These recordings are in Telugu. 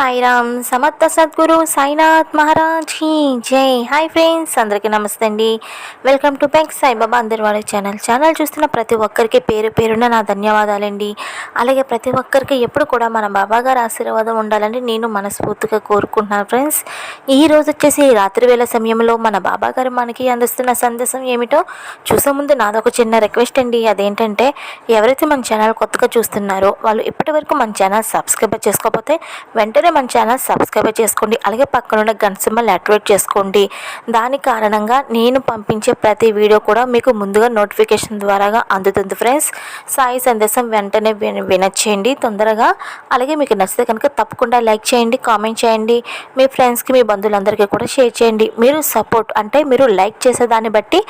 సాయిరామ్ సమర్థ సద్గురు సాయినాథ్ మహారాజ్ హీ జై. హాయ్ ఫ్రెండ్స్ అందరికీ నమస్తే అండి. వెల్కమ్ టు బ్యాంక్ సాయిబాబా అందరివాడి ఛానల్. ఛానల్ చూస్తున్న ప్రతి ఒక్కరికి పేరు పేరున నా ధన్యవాదాలండి. అలాగే ప్రతి ఒక్కరికి ఎప్పుడు కూడా మన బాబా గారి ఆశీర్వాదం ఉండాలని నేను మనస్ఫూర్తిగా కోరుకుంటున్నాను ఫ్రెండ్స్. ఈ రోజు వచ్చేసి రాత్రి వేళ సమయంలో మన బాబా గారు మనకి అందిస్తున్న సందేశం ఏమిటో చూసే ముందు నాదొక చిన్న రిక్వెస్ట్ అండి. అదేంటంటే ఎవరైతే మన ఛానల్ కొత్తగా చూస్తున్నారో వాళ్ళు ఇప్పటి వరకు మన ఛానల్ సబ్స్క్రైబ్ చేసుకోకపోతే వెంటనే మన ఛానల్ సబ్స్క్రైబ్ చేసుకోండి. అలాగే పక్కనున్న గన్ సింబల్ యాక్టివేట్ చేసుకోండి. దాని కారణంగా నేను పంపించే ప్రతి వీడియో కూడా మీకు ముందుగా నోటిఫికేషన్ ద్వారాగా అందుతుంది ఫ్రెండ్స్ సాయి సందేశం వెంటనే విన వినొచ్చేయండి తొందరగా. అలాగే మీకు నచ్చితే కనుక తప్పకుండా లైక్ చేయండి కామెంట్ చేయండి. మీ ఫ్రెండ్స్కి మీ బంధువులందరికీ కూడా షేర్ చేయండి. మీరు సపోర్ట్ అంటే మీరు లైక్ చేసేదాన్ని బట్టి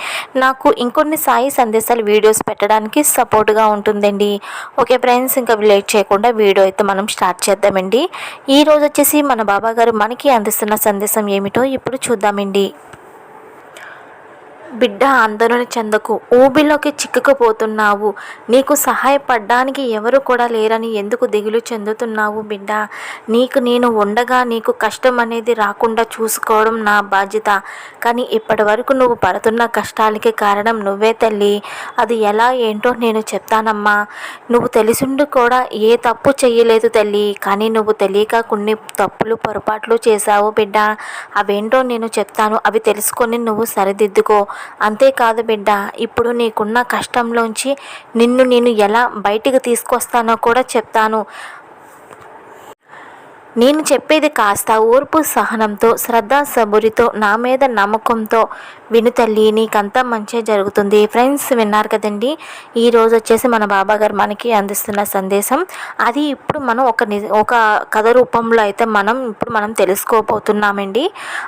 నాకు ఇంకొన్ని సాయి సందేశాలు వీడియోస్ పెట్టడానికి సపోర్ట్గా ఉంటుందండి. ఓకే ఫ్రెండ్స్ ఇంకా లేట్ చేయకుండా వీడియో అయితే మనం స్టార్ట్ చేద్దామండి. ఈ ఈరోజు వచ్చేసి మన బాబా గారు మనకి అందిస్తున్న సందేశం ఏమిటో ఇప్పుడు చూద్దామండి. బిడ్డ ఆందోళన చెందకు. ఊబిలోకి చిక్కుకుపోతున్నావు. నీకు సహాయపడడానికి ఎవరు కూడా లేరని ఎందుకు దిగులు చెందుతున్నావు బిడ్డ? నీకు నేను ఉండగా నీకు కష్టం అనేది రాకుండా చూసుకోవడం నా బాధ్యత. కానీ ఇప్పటి వరకు నువ్వు పడుతున్న కష్టాలకి కారణం నువ్వే తల్లి. అది ఎలా ఏంటో నేను చెప్తానమ్మా. నువ్వు తెలిసిండు కూడా ఏ తప్పు చేయలేదు తల్లి. కానీ నువ్వు తెలియక కొన్ని తప్పులు పొరపాట్లు చేశావు బిడ్డ. అవేంటో నేను చెప్తాను. అవి తెలుసుకొని నువ్వు సరిదిద్దుకో. అంతేకాదు బిడ్డ ఇప్పుడు నీకున్న కష్టంలోంచి నిన్ను నేను ఎలా బయటికి తీసుకొస్తానో కూడా చెప్తాను. నేను చెప్పేది కాస్త ఓర్పు సహనంతో శ్రద్ధ సబురితో నా మీద నమ్మకంతో విను తల్లి నీకంతా మంచిగా జరుగుతుంది. ఫ్రెండ్స్ విన్నారు కదండి? ఈరోజు వచ్చేసి మన బాబా గారు మనకి అందిస్తున్న సందేశం. అది ఇప్పుడు మనం ఒక నిజ ఒక కథ రూపంలో అయితే మనం ఇప్పుడు మనం తెలుసుకోబోతున్నామండి.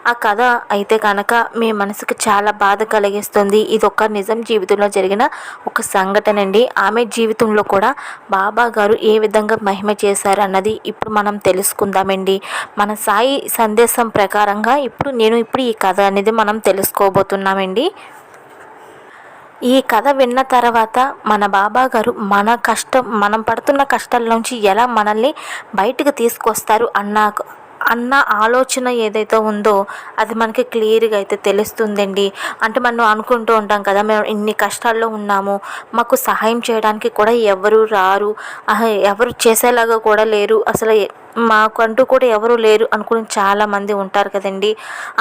ఆ కథ అయితే కనుక మీ మనసుకు చాలా బాధ కలిగిస్తుంది. ఇది ఒక నిజం జీవితంలో జరిగిన ఒక సంఘటన అండి ఆమె జీవితంలో కూడా బాబా గారు ఏ విధంగా మహిమ చేశారు అన్నది ఇప్పుడు మనం తెలుసుకుందాం. తెలుసుకుందామండి మన సాయి సందేశం ప్రకారంగా ఇప్పుడు నేను ఇప్పుడు ఈ కథ అనేది మనం తెలుసుకోబోతున్నామండి. ఈ కథ విన్న తర్వాత మన బాబా గారు మన కష్టం మనం పడుతున్న కష్టాల్లోంచి ఎలా మనల్ని బయటకు తీసుకొస్తారు అన్న అన్న ఆలోచన ఏదైతే ఉందో అది మనకి క్లియర్గా అయితే తెలుస్తుందండి. అంటే మనం అనుకుంటూ ఉంటాం కదా మేము ఇన్ని కష్టాల్లో ఉన్నాము మాకు సహాయం చేయడానికి కూడా ఎవరు రారు ఎవరు చేసేలాగా కూడా లేరు. అసలు మాకంటూ కూడా ఎవరు లేరు అనుకుని చాలామంది ఉంటారు కదండి.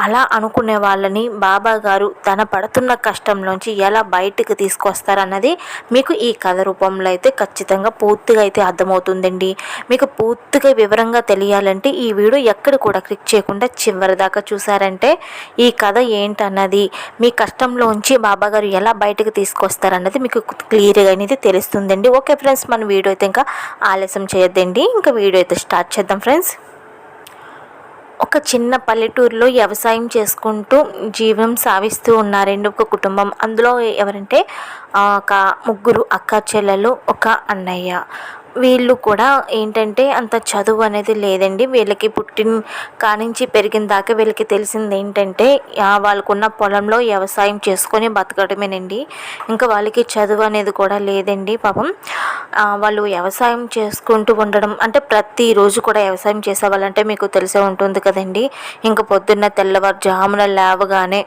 అలా అనుకునే వాళ్ళని బాబా గారు తన పడుతున్న కష్టంలోంచి ఎలా బయటకు తీసుకొస్తారన్నది మీకు ఈ కథ రూపంలో అయితే ఖచ్చితంగా పూర్తిగా అయితే అర్థమవుతుందండి. మీకు పూర్తిగా వివరంగా తెలియాలంటే ఈ వీడియో ఎక్కడ కూడా క్లిక్ చేయకుండా చివరి దాకా చూసారంటే ఈ కథ ఏంటన్నది మీ కష్టంలోంచి బాబా గారు ఎలా బయటకు తీసుకొస్తారన్నది మీకు క్లియర్గా అనేది తెలుస్తుందండి. ఓకే ఫ్రెండ్స్ మన వీడియో అయితే ఇంకా ఆలస్యం చేయొద్దండి. ఇంకా వీడియో అయితే స్టార్ట్ చేద్దాం ఫ్రెండ్స్ ఒక చిన్న పల్లెటూరులో వ్యవసాయం చేసుకుంటూ జీవనం సాగిస్తూ ఉన్నారండి ఒక కుటుంబం. అందులో ఎవరంటే ఒక ముగ్గురు అక్క చెల్లెలు ఒక అన్నయ్య. వీళ్ళు కూడా ఏంటంటే అంత చదువు అనేది లేదండి. వీళ్ళకి పుట్టిన కానించి పెరిగిన దాకా వీళ్ళకి తెలిసింది ఏంటంటే వాళ్ళకున్న పొలంలో వ్యవసాయం చేసుకొని బతకడమేనండి. ఇంకా వాళ్ళకి చదువు అనేది కూడా లేదండి పాపం. వాళ్ళు వ్యవసాయం చేసుకుంటూ ఉండడం అంటే ప్రతిరోజు కూడా వ్యవసాయం చేసేవాళ్ళంటే మీకు తెలిసే ఉంటుంది కదండి. ఇంకా పొద్దున్న తెల్లవారుజామున లేవగానే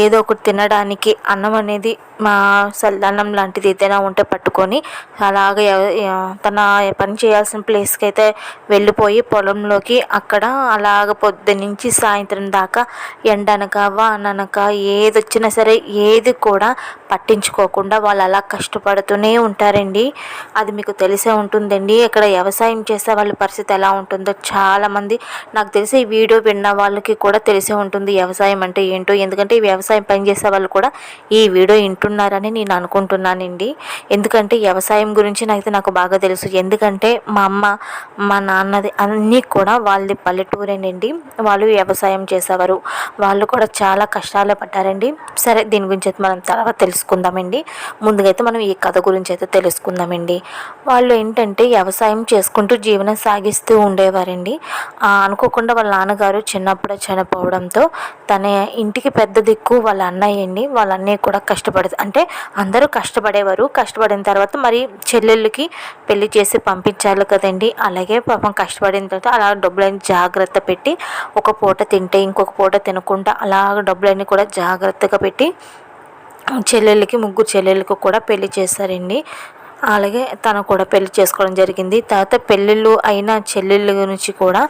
ఏదో ఒకటి తినడానికి అన్నం అనేది మా సల్లన్నం లాంటిది ఏదైనా ఉంటే పట్టుకొని అలాగే తన పని చేయాల్సిన ప్లేస్కి అయితే వెళ్ళిపోయి పొలంలోకి అక్కడ అలాగ పొద్దునుంచి సాయంత్రం దాకా ఎండనక వాననక ఏది వచ్చినా సరే ఏది కూడా పట్టించుకోకుండా వాళ్ళు అలా కష్టపడుతూనే ఉంటారండి. అది మీకు తెలిసే ఉంటుందండి. ఇక్కడ వ్యవసాయం చేసే వాళ్ళ పరిస్థితి ఎలా ఉంటుందో చాలామంది నాకు తెలిసి ఈ వీడియో విన్న వాళ్ళకి కూడా తెలిసే ఉంటుంది వ్యవసాయం అంటే ఏంటో. ఎందుకంటే ఈ వ్యవసాయం పని చేసే వాళ్ళు కూడా ఈ వీడియో వింటున్నారని నేను అనుకుంటున్నానండి. ఎందుకంటే వ్యవసాయం గురించి నాకైతే నాకు బాగా తెలుసు. ఎందుకంటే మా అమ్మ మా నాన్నది అన్నీ కూడా వాళ్ళది పల్లెటూరేనండి. వాళ్ళు వ్యవసాయం చేసేవారు. వాళ్ళు కూడా చాలా కష్టాలు పడ్డారండి. సరే దీని గురించి అయితే మనం తర్వాత తెలుసుకుందామండి. ముందుగా అయితే మనం ఈ కథ గురించి అయితే తెలుసుకుందామండి. వాళ్ళు ఏంటంటే వ్యవసాయం చేసుకుంటూ జీవనం సాగిస్తూ ఉండేవారండి. అనుకోకుండా వాళ్ళ నాన్నగారు చిన్నప్పుడే చనిపోవడంతో తన ఇంటికి పెద్ద దిక్కు వాళ్ళ అన్నయ్య అండి. వాళ్ళ అన్నయ్య కూడా కష్టపడదు. అంటే అందరూ కష్టపడేవారు. కష్టపడిన తర్వాత మరి చెల్లెళ్ళకి పెళ్ళి చేసి చేసి పంపించాలి కదండి. అలాగే పాపం కష్టపడిన తర్వాత అలా డబ్బులన్నీ జాగ్రత్త పెట్టి ఒక పూట తింటే ఇంకొక పూట తినకుండా అలాగ డబ్బులన్నీ కూడా జాగ్రత్తగా పెట్టి చెల్లెళ్ళకి ముగ్గురు చెల్లెళ్ళకి కూడా పెళ్ళి చేశారండి. అలాగే తను కూడా పెళ్ళి చేసుకోవడం జరిగింది. తర్వాత పెళ్ళిళ్ళు అయిన చెల్లెళ్ళ గురించి కూడా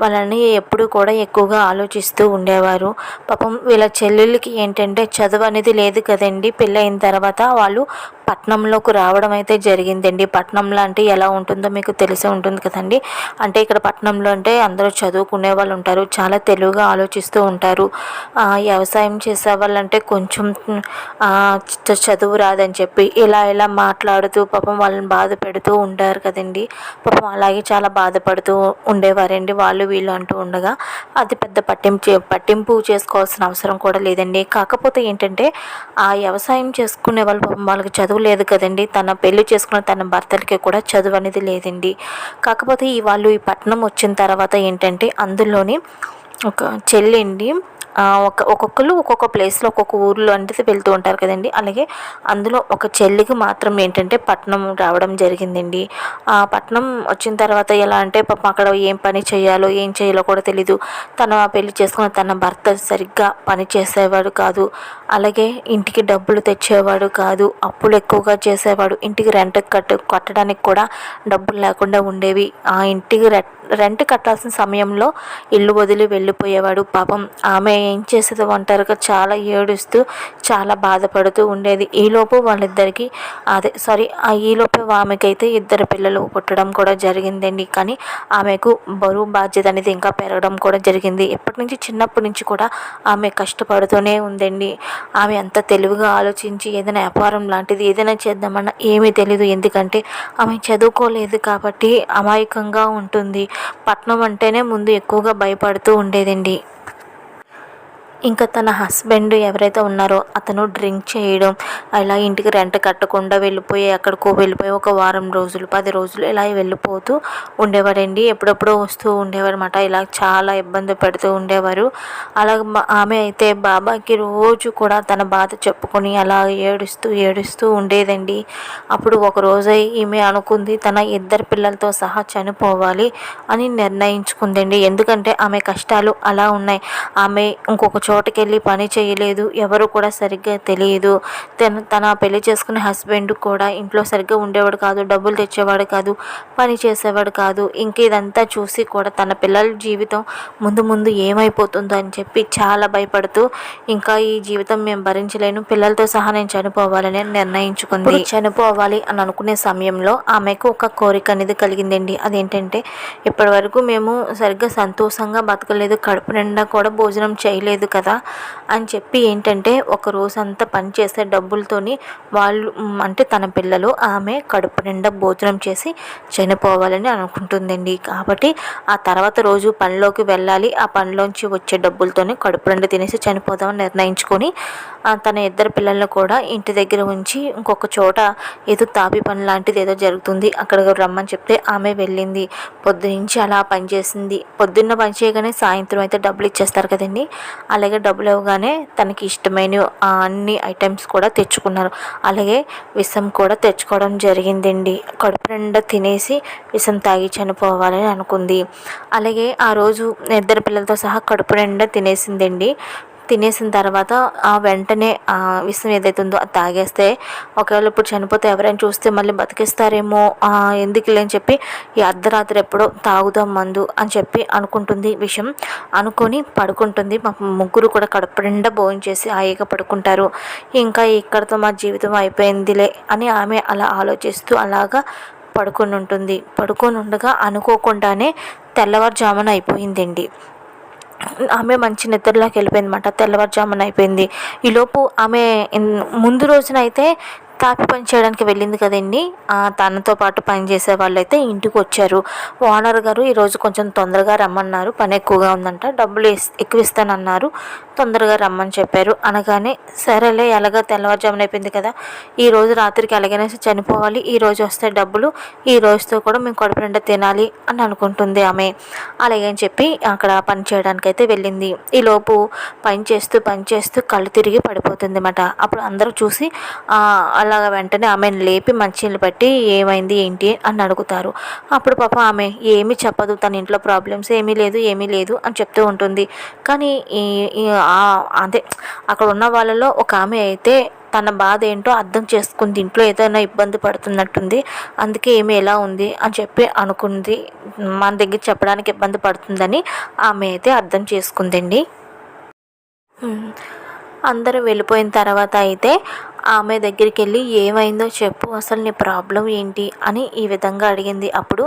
వాళ్ళని ఎప్పుడు కూడా ఎక్కువగా ఆలోచిస్తూ ఉండేవారు. పాపం వీళ్ళ చెల్లెళ్ళకి ఏంటంటే చదువు అనేది లేదు కదండి. పెళ్ళయిన తర్వాత వాళ్ళు పట్నంలోకి రావడం అయితే జరిగిందండి. పట్నంలో అంటే ఎలా ఉంటుందో మీకు తెలిసే ఉంటుంది కదండి. అంటే ఇక్కడ పట్నంలో అంటే అందరూ చదువుకునే వాళ్ళు ఉంటారు చాలా తెలివిగా ఆలోచిస్తూ ఉంటారు. వ్యవసాయం చేసే వాళ్ళంటే కొంచెం చదువు రాదని చెప్పి ఇలా ఇలా మాట్లాడుతూ పాపం వాళ్ళని బాధ పెడుతూ ఉంటారు కదండి. పాపం అలాగే చాలా బాధపడుతూ ఉండేవారండి వాళ్ళు వీళ్ళు అంటూ ఉండగా. అది పెద్ద పట్టింపు పట్టింపు చేసుకోవాల్సిన అవసరం కూడా లేదండి. కాకపోతే ఏంటంటే ఆ వ్యవసాయం చేసుకునే వాళ్ళు పాపం వాళ్ళకి చదువు లేదు కదండి. తన పెళ్ళి చేసుకున్న తన భర్తలకి కూడా చదువు అనేది లేదండి. కాకపోతే ఈ వాళ్ళు ఈ పట్టణం వచ్చిన తర్వాత ఏంటంటే అందులోని ఒక చెల్లిండి ఒక ఒక్కొక్కరు ఒక్కొక్క ప్లేస్లో ఒక్కొక్క ఊర్లో అంటే వెళ్తూ ఉంటారు కదండి. అలాగే అందులో ఒక చెల్లికి మాత్రం ఏంటంటే పట్నం రావడం జరిగిందండి. ఆ పట్నం వచ్చిన తర్వాత ఎలా అంటే పాప అక్కడ ఏం పని చేయాలో ఏం చేయాలో కూడా తెలీదు. తన పెళ్ళి చేసుకున్న తన భర్త సరిగ్గా పని చేసేవాడు కాదు. అలాగే ఇంటికి డబ్బులు తెచ్చేవాడు కాదు. అప్పులు ఎక్కువగా చేసేవాడు. ఇంటికి రెంట్ కట్టు కట్టడానికి కూడా డబ్బులు లేకుండా ఉండేవి. ఆ ఇంటికి రెంట్ రెంట్ కట్టాల్సిన సమయంలో ఇల్లు వదిలి వెళ్ళిపోయేవాడు. పాపం ఆమె ఏం చేసేది ఒంటరిగా చాలా ఏడుస్తూ చాలా బాధపడుతూ ఉండేది. ఈలోపు వాళ్ళిద్దరికి అదే సారీ ఆ ఈలోపు ఆమెకైతే ఇద్దరు పిల్లలు పుట్టడం కూడా జరిగిందండి. కానీ ఆమెకు బరువు బాధ్యత అనేది ఇంకా పెరగడం కూడా జరిగింది. ఎప్పటి నుంచి చిన్నప్పటి నుంచి కూడా ఆమె కష్టపడుతూనే ఉందండి. ఆమె అంత తెలివిగా ఆలోచించి ఏదైనా వ్యాపారం లాంటిది ఏదైనా చేద్దామన్నా ఏమీ తెలీదు. ఎందుకంటే ఆమె చదువుకోలేదు కాబట్టి అమాయకంగా ఉంటుంది. పట్నం అంటేనే ముందు ఎక్కువగా భయపడుతూ ఉండేదండి. ఇంకా తన హస్బెండ్ ఎవరైతే ఉన్నారో అతను డ్రింక్ చేయడం ఇలా ఇంటికి రెంట్ కట్టకుండా వెళ్ళిపోయి ఎక్కడికో వెళ్ళిపోయి ఒక వారం రోజులు పది రోజులు ఇలా వెళ్ళిపోతూ ఉండేవాడండి. ఎప్పుడెప్పుడో వస్తూ ఉండేవారన్నమాట. ఇలా చాలా ఇబ్బంది పెడుతూ ఉండేవారు. అలా ఆమె అయితే బాబాకి రోజు కూడా తన బాధ చెప్పుకొని అలా ఏడుస్తూ ఏడుస్తూ ఉండేదండి. అప్పుడు ఒక రోజు ఈమె అనుకుంది తన ఇద్దరు పిల్లలతో సహా చనిపోవాలి అని నిర్ణయించుకుందండి. ఎందుకంటే ఆమె కష్టాలు అలా ఉన్నాయి. ఆమె ఇంకొక చోటుకి పని చేయలేదు. ఎవరు కూడా సరిగ్గా తెలియదు. తన తన పెళ్ళి చేసుకునే హస్బెండ్ కూడా ఇంట్లో సరిగ్గా ఉండేవాడు కాదు డబ్బులు తెచ్చేవాడు కాదు పని చేసేవాడు కాదు. ఇంక ఇదంతా చూసి కూడా తన పిల్లల జీవితం ముందు ముందు ఏమైపోతుందో అని చెప్పి చాలా భయపడుతూ ఇంకా ఈ జీవితం మేము భరించలేను. పిల్లలతో సహా నేను చనిపోవాలని నిర్ణయించుకుంది. చనిపోవాలి అని అనుకునే సమయంలో ఆమెకు ఒక కోరిక అనేది కలిగిందండి. అదేంటంటే ఇప్పటి వరకు మేము సరిగ్గా సంతోషంగా బతకలేదు. కడుపు నిండా కూడా భోజనం చేయలేదు కదా అని చెప్పి ఏంటంటే ఒక రోజంతా పనిచేసే డబ్బులతోని వాళ్ళు అంటే తన పిల్లలు ఆమె కడుపు నిండా భోజనం చేసి చనిపోవాలని అనుకుంటుందండి. కాబట్టి ఆ తర్వాత రోజు పనిలోకి వెళ్ళాలి. ఆ పనిలోంచి వచ్చే డబ్బులతోనే కడుపు నిండా తినేసి చనిపోదామని నిర్ణయించుకొని తన ఇద్దరు పిల్లలను కూడా ఇంటి దగ్గర ఉంచి ఇంకొక చోట ఏదో తాపి పని లాంటిది ఏదో జరుగుతుంది అక్కడికి రమ్మని చెప్తే ఆమె వెళ్ళింది. పొద్దునుంచి అలా పనిచేసింది పొద్దున్న పని చేయగానే సాయంత్రం అయితే డబ్బులు ఇచ్చేస్తారు కదండి. అలాగే డబ్బులు ఇవ్వగానే తనకి ఇష్టమైన అన్ని ఐటమ్స్ కూడా తెచ్చుకున్నారు. అలాగే విషం కూడా తెచ్చుకోవడం జరిగిందండి. కడుపు నిండా తినేసి విషం తాగి చనిపోవాలని అనుకుంది. అలాగే ఆ రోజు ఇద్దరు పిల్లలతో సహా కడుపు నిండా తినేసిందండి. తినేసిన తర్వాత ఆ వెంటనే ఆ విషం ఏదైతే ఉందో అది తాగేస్తే ఒకవేళ ఇప్పుడు చనిపోతే ఎవరైనా చూస్తే మళ్ళీ బతికిస్తారేమో ఎందుకు లేని చెప్పి ఈ అర్ధరాత్రి ఎప్పుడో తాగుదాం మందు అని చెప్పి అనుకుంటుంది విషయం అనుకొని పడుకుంటుంది. మా ముగ్గురు కూడా కడుపు నిండా భోజనం చేసి హాయిగా పడుకుంటారు. ఇంకా ఇక్కడతో మా జీవితం అయిపోయిందిలే అని ఆమె అలా ఆలోచిస్తూ అలాగా పడుకొని ఉంటుంది పడుకొని ఉండగా అనుకోకుండానే తెల్లవారుజామున అయిపోయిందండి. ఆమె మంచి నిద్రలోకి వెళ్ళిపోయింది అనమాట తెల్లవారుజామున అయిపోయింది. ఈలోపు ఆమె ముందు రోజునైతే తాపి పని చేయడానికి వెళ్ళింది కదండి. తనతో పాటు పనిచేసే వాళ్ళు అయితే ఇంటికి వచ్చారు. ఓనర్ గారు ఈరోజు కొంచెం తొందరగా రమ్మన్నారు. పని ఎక్కువగా ఉందంట. డబ్బులు ఎక్కువ ఇస్తానన్నారు. తొందరగా రమ్మని చెప్పారు. అనగానే సరేలే ఎలాగ తెల్లవారుజామున అయిపోయింది కదా. ఈ రోజు రాత్రికి ఎలాగైనా చనిపోవాలి. ఈ రోజు వస్తే డబ్బులు ఈ రోజుతో కూడా మేము కడుపు నిండా తినాలి అని అనుకుంటుంది ఆమె. అలాగని చెప్పి అక్కడ పని చేయడానికి అయితే వెళ్ళింది ఈలోపు పని చేస్తూ పని చేస్తూ కళ్ళు తిరిగి పడిపోతుంది అన్నమాట అప్పుడు అందరూ చూసి అలాగ వెంటనే ఆమెను లేపి మంచినీళ్ళు పట్టి ఏమైంది ఏంటి అని అడుగుతారు. అప్పుడు పాప ఆమె ఏమీ చెప్పదు తన ఇంట్లో ప్రాబ్లమ్స్ ఏమీ లేదు ఏమీ లేదు అని చెప్తూ ఉంటుంది. కానీ అదే అక్కడ ఉన్న వాళ్ళలో ఒక ఆమె అయితే తన బాధ ఏంటో అర్థం చేసుకుంది ఇంట్లో ఏదైనా ఇబ్బంది పడుతున్నట్టుంది అందుకే ఏమి ఎలా ఉంది అని చెప్పి అనుకుంది మన దగ్గర చెప్పడానికి ఇబ్బంది పడుతుందని ఆమె అయితే అర్థం చేసుకుందండి. అందరూ వెళ్ళిపోయిన తర్వాత అయితే ఆమె దగ్గరికి వెళ్ళి ఏమైందో చెప్పు అసలు నీ ప్రాబ్లం ఏంటి? అని ఈ విధంగా అడిగింది. అప్పుడు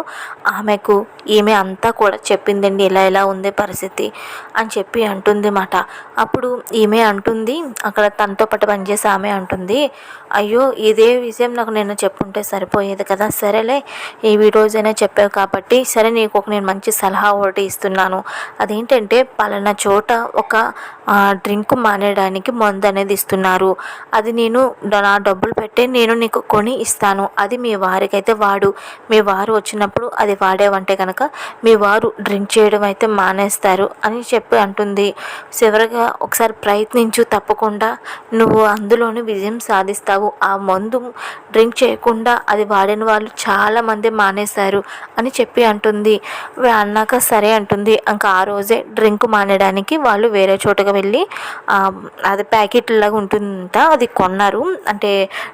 ఆమెకు ఈమె అంతా కూడా చెప్పిందండి ఇలా ఇలా ఉంది పరిస్థితి అని చెప్పి అంటుంది మాట. అప్పుడు ఈమె అంటుంది అక్కడ తనతో పాటు పనిచేసే ఆమె అంటుంది అయ్యో ఇదే విషయం నాకు నేను చెప్పుంటే సరిపోయేది కదా సరేలే ఈ రోజైనా చెప్పావు కాబట్టి సరే నీకు ఒక నేను మంచి సలహా ఒకటి ఇస్తున్నాను. అదేంటంటే పలానా చోట ఒక డ్రింక్ మానేయడానికి మందు అనేది ఇస్తున్నారు. అది నేను నా డబ్బులు పెట్టి నేను నీకు కొని ఇస్తాను. అది మీ వారికైతే వాడు. మీ వారు వచ్చినప్పుడు అది వాడేవంటే కనుక మీ వారు డ్రింక్ చేయడం అయితే మానేస్తారు అని చెప్పి అంటుంది. చివరిగా ఒకసారి ప్రయత్నించు తప్పకుండా నువ్వు అందులోనే విజయం సాధిస్తావు. ఆ మందు డ్రింక్ చేయకుండా అది వాడిన వాళ్ళు చాలామంది మానేశారు అని చెప్పి అంటుంది. అన్నాక సరే అంటుంది. ఇంకా ఆ రోజే డ్రింక్ మానేయడానికి వాళ్ళు వేరే చోటకి వెళ్ళి అది ప్యాకెట్ లాగా ఉంటుందంట. అది కొన్నారు. అంటే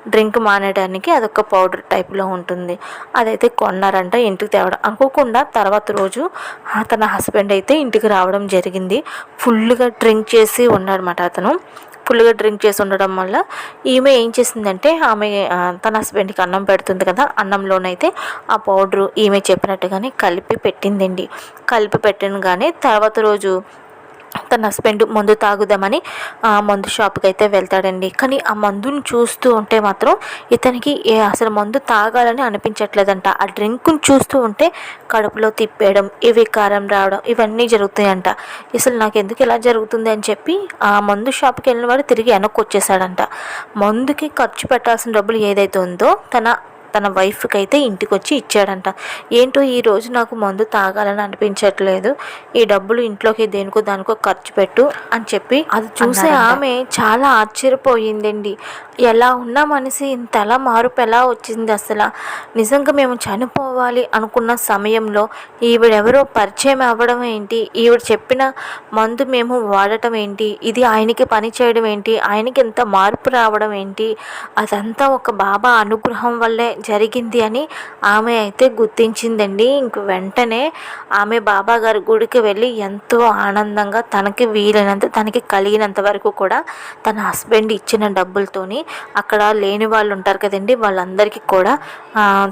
డ్రింక్ మానేయడానికి అదొక పౌడర్ టైప్లో ఉంటుంది. అదైతే కొన్నారంట ఇంటికి తేవడం. అనుకోకుండా తర్వాత రోజు తన హస్బెండ్ అయితే ఇంటికి రావడం జరిగింది. ఫుల్గా డ్రింక్ చేసి ఉన్నాడనమాట అతను. ఫుల్గా డ్రింక్ చేసి ఉండడం వల్ల ఈమె ఏం చేసిందంటే ఆమె తన హస్బెండ్కి అన్నం పెడుతుంది కదా అన్నంలోనైతే ఆ పౌడరు ఈమె చెప్పినట్టుగానే కలిపి పెట్టిందండి. కలిపి పెట్టినగానే తర్వాత రోజు తన హస్బెండ్ మందు తాగుదామని ఆ మందు షాప్కి అయితే వెళ్తాడండి. కానీ ఆ మందుని చూస్తూ ఉంటే మాత్రం ఇతనికి ఏ అసలు మందు తాగాలని అనిపించట్లేదంట. ఆ డ్రింక్ని చూస్తూ ఉంటే కడుపులో తిప్పేయడం ఇవి కారం రావడం ఇవన్నీ జరుగుతాయంట. అసలు నాకు ఎందుకు ఇలా జరుగుతుంది అని చెప్పి ఆ మందు షాప్కి వెళ్ళిన వాడు తిరిగి వెనక్కి వచ్చేసాడంట. మందుకి ఖర్చు పెట్టాల్సిన డబ్బులు ఏదైతే ఉందో తన తన వైఫ్కి అయితే ఇంటికి వచ్చి ఇచ్చాడంట. ఏంటో ఈ రోజు నాకు మందు తాగాలని అనిపించట్లేదు. ఈ డబ్బులు ఇంట్లోకి దేనికో దానికో ఖర్చు పెట్టు అని చెప్పి అది చూసే. ఆమె చాలా ఆశ్చర్యపోయిందండి. ఎలా ఉన్న మనిషి ఇంతలా మార్పు ఎలా వచ్చింది అసలు? నిజంగా మేము చనిపోవాలి అనుకున్న సమయంలో ఈవిడెవరో పరిచయం అవ్వడం ఏంటి? ఈవిడ చెప్పిన మందు మేము వాడటం ఏంటి? ఇది ఆయనకి పని చేయడం ఏంటి? ఆయనకి ఎంత మార్పు రావడం ఏంటి? అదంతా ఒక బాబా అనుగ్రహం వల్లే జరిగింది అని ఆమె అయితే గుర్తించిందండి. ఇంక వెంటనే ఆమె బాబా గారి గుడికి వెళ్ళి ఎంతో ఆనందంగా తనకి వీలైనంత తనకి కలిగినంత వరకు కూడా తన హస్బెండ్ ఇచ్చిన డబ్బులతోని అక్కడ లేని వాళ్ళు ఉంటారు కదండి. వాళ్ళందరికీ కూడా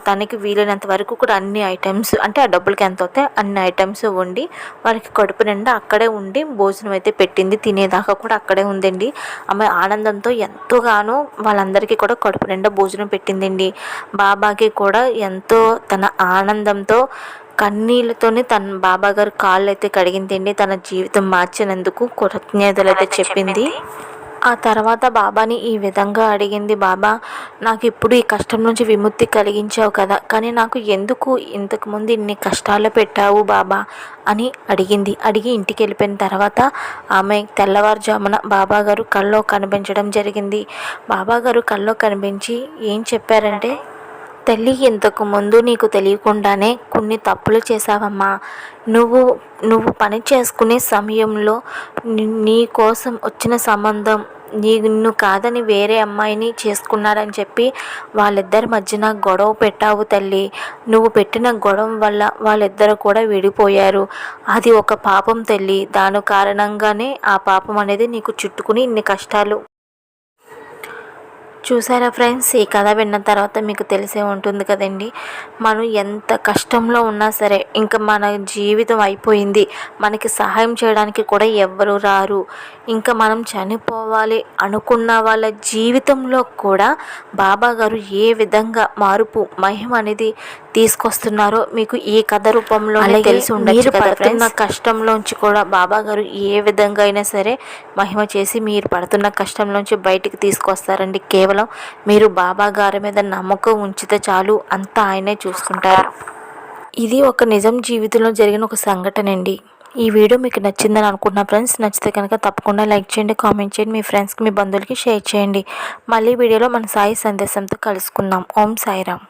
తనకి వీలైనంత వరకు కూడా అన్ని ఐటమ్స్ అంటే ఆ డబ్బులకి ఎంత అవుతాయి అన్ని ఐటమ్స్ వండి వాళ్ళకి కడుపు నిండా అక్కడే ఉండి భోజనం అయితే పెట్టింది. తినేదాకా కూడా అక్కడే ఉందండి. ఆమె ఆనందంతో ఎంతోగానో వాళ్ళందరికీ కూడా కడుపు నిండా భోజనం పెట్టిందండి. బాబాకి కూడా ఎంతో తన ఆనందంతో కన్నీళ్ళతోనే తన బాబా గారు కాళ్ళు అయితే కడిగిందండి తన జీవితం మార్చినందుకు కృతజ్ఞతలు అయితే చెప్పింది ఆ తర్వాత బాబాని ఈ విధంగా అడిగింది బాబా నాకు ఇప్పుడు ఈ కష్టం నుంచి విముక్తి కలిగించావు కదా కానీ నాకు ఎందుకు ఇంతకుముందు ఇన్ని కష్టాలు పెట్టావు బాబా? అని అడిగింది. అడిగి ఇంటికి వెళ్ళిపోయిన తర్వాత ఆమె తెల్లవారుజామున బాబా గారు కల్లో కనిపించడం జరిగింది. బాబా గారు కల్లో కనిపించి ఏం చెప్పారంటే తల్లి ఇంతకు ముందు నీకు తెలియకుండానే కొన్ని తప్పులు చేశావమ్మా. నువ్వు నువ్వు పని చేసుకునే సమయంలో నీ కోసం వచ్చిన సంబంధం నీ నిన్ను కాదని వేరే అమ్మాయిని చేసుకున్నారని చెప్పి వాళ్ళిద్దరి మధ్యన గొడవ పెట్టావు తల్లి. నువ్వు పెట్టిన గొడవ వల్ల వాళ్ళిద్దరు కూడా విడిపోయారు. అది ఒక పాపం తల్లి. దాని కారణంగానే ఆ పాపం అనేది నీకు చుట్టుకుని ఇన్ని కష్టాలు చూసారా ఫ్రెండ్స్? ఈ కథ విన్న తర్వాత మీకు తెలిసే ఉంటుంది కదండి. మనం ఎంత కష్టంలో ఉన్నా సరే ఇంకా మన జీవితం అయిపోయింది. మనకి సహాయం చేయడానికి కూడా ఎవ్వరు రారు. ఇంకా మనం చనిపోవాలి అనుకున్న వాళ్ళ జీవితంలో కూడా బాబా గారు ఏ విధంగా మార్పు మహిమ అనేది తీసుకొస్తున్నారో మీకు ఈ కథ రూపంలో తెలిసి ఉండొచ్చు పడుతున్న కష్టంలోంచి కూడా బాబా గారు ఏ విధంగా అయినా సరే మహిమ చేసి మీరు పడుతున్న కష్టంలోంచి బయటికి తీసుకొస్తారండి. కేవలం మీరు బాబా గారి మీద నమ్మకం ఉంచితే చాలు అంతా ఆయనే చూసుకుంటారు. ఇది ఒక నిజం జీవితంలో జరిగిన ఒక సంఘటన అండి. ఈ వీడియో మీకు నచ్చిందని అనుకుంటున్నా ఫ్రెండ్స్. నచ్చితే కనుక తప్పకుండా లైక్ చేయండి కామెంట్ చేయండి మీ ఫ్రెండ్స్కి మీ బంధువులకి షేర్ చేయండి. మళ్ళీ వీడియోలో మన సాయి సందేశంతో కలుసుకుందాం. ఓం సాయిరామ్.